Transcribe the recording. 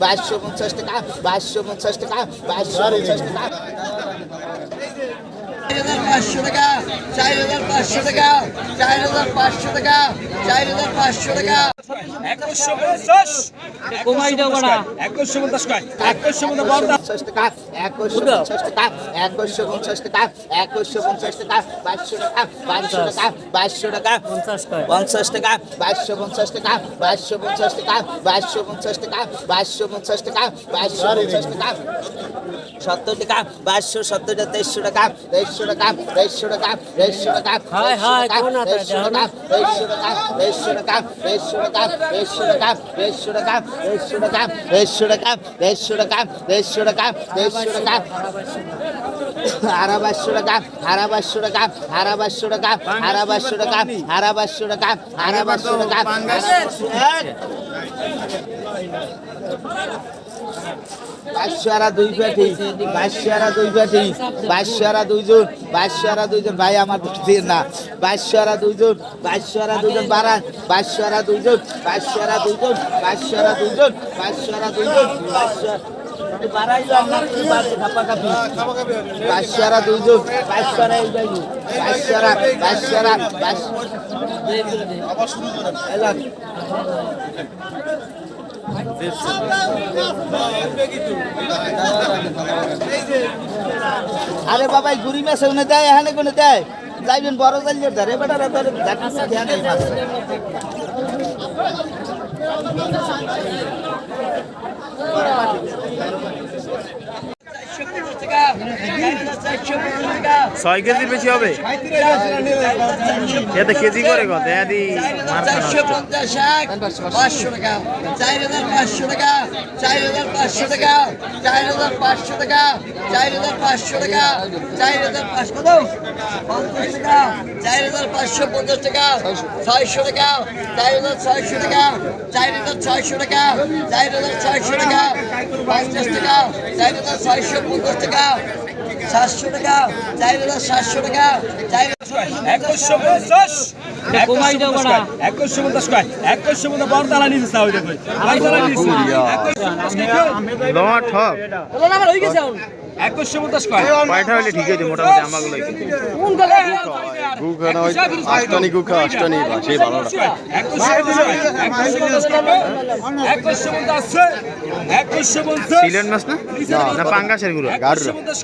বাইশশো পঞ্চাশ টাকা বাইশশো পঞ্চাশ টাকা বাইশশো পঞ্চাশ টাকা পাঁচশো টাকা চার হাজার পাঁচশো টাকা চার হাজার পাঁচশো টাকা চার হাজার পাঁচশো টাকা একুশশো পঞ্চাশ কমাই দাও বাড়া একুশশো পঞ্চাশ কয় একুশশো পঞ্চাশ টাকা একুশশো পঞ্চাশ টাকা একুশশো পঞ্চাশ টাকা একুশশো পঞ্চাশ টাকা বাইশশো টাকা বাইশশো টাকা বাইশশো টাকা পঞ্চাশ টাকা বাইশশো পঞ্চাশ টাকা বাইশশো পঞ্চাশ টাকা বাইশশো পঞ্চাশ টাকা বাইশশো পঞ্চাশ টাকা বাইশশো পঞ্চাশ টাকা সত্তর টাকা বাইশশো সত্তর টাকা তেইশশো টাকা তেইশশো টাকা তেইশশো টাকা তেইশশো টাকা হায় হায়, কোন হাতে তেইশশো টাকা তেইশশো টাকা তেইশশো টাকা তেইশশো টাকা তেইশশো টাকা তেইশশো টাকা তেইশশো টাকা তেইশশো টাকা তেইশশো টাকা তেইশশো টাকা তেইশশো টাকা হারা বাইশশো টাকা হারা বাইশশো টাকা হারা বাইশশো টাকা হারা বাইশশো টাকা হারা বাইশশো টাকা হারা বাইশশো টাকা বাইশারা দুই পেটি বাইশারা দুই পেটি বাইশারা দুইজন বাইশারা দুইজন ভাই আমার দিয়ে না বাইশারা দুইজন বাইশারা দুইজন বারান বাইশারা দুইজন বাইশারা দুইজন বাইশারা দুইজন বাইশারা দুইজন বাইশারা বাইশারা দুইজন বাইশারা এই বাইশারা বাইশারা আর বাবা গুড়ি মাছ উনি দেয়, এখানে কোনে দেয়? যাইবেন, বড় জালিয়ে ধরে, বেটারা ধরে ধ্যান এই মাছ চারশো পনেরো টাকা চার হাজার চারশো পনেরো টাকা ছয় কেজির বেশি হবে? এতে কেজি করে কত? এদি চারশো পঞ্চাশ পাঁচশো টাকা। চার হাজার পাঁচশো টাকা চার হাজার পাঁচশো টাকা চার হাজার পাঁচশো টাকা চার হাজার পাঁচশো টাকা চার হাজার পাঁচশো টাকা। চার হাজার পাঁচশো পঞ্চাশ টাকা ছয়শো টাকা চার হাজার ছয়শো টাকা চার হাজার ছয়শো টাকা চার হাজার ছয়শো টাকা পঞ্চাশ টাকা চার হাজার ছয়শো পঞ্চাশ টাকা সাতশো টাকা চার হাজার সাতশো টাকা চার একুশশো পঞ্চাশ একুশশো পঞ্চাশ। একুশশো পঞ্চাশ কয় পায়ঠা পঞ্চাশ একুশশো পঞ্চাশ সিলেন পাঙ্গাসেরগুলো পঞ্চাশ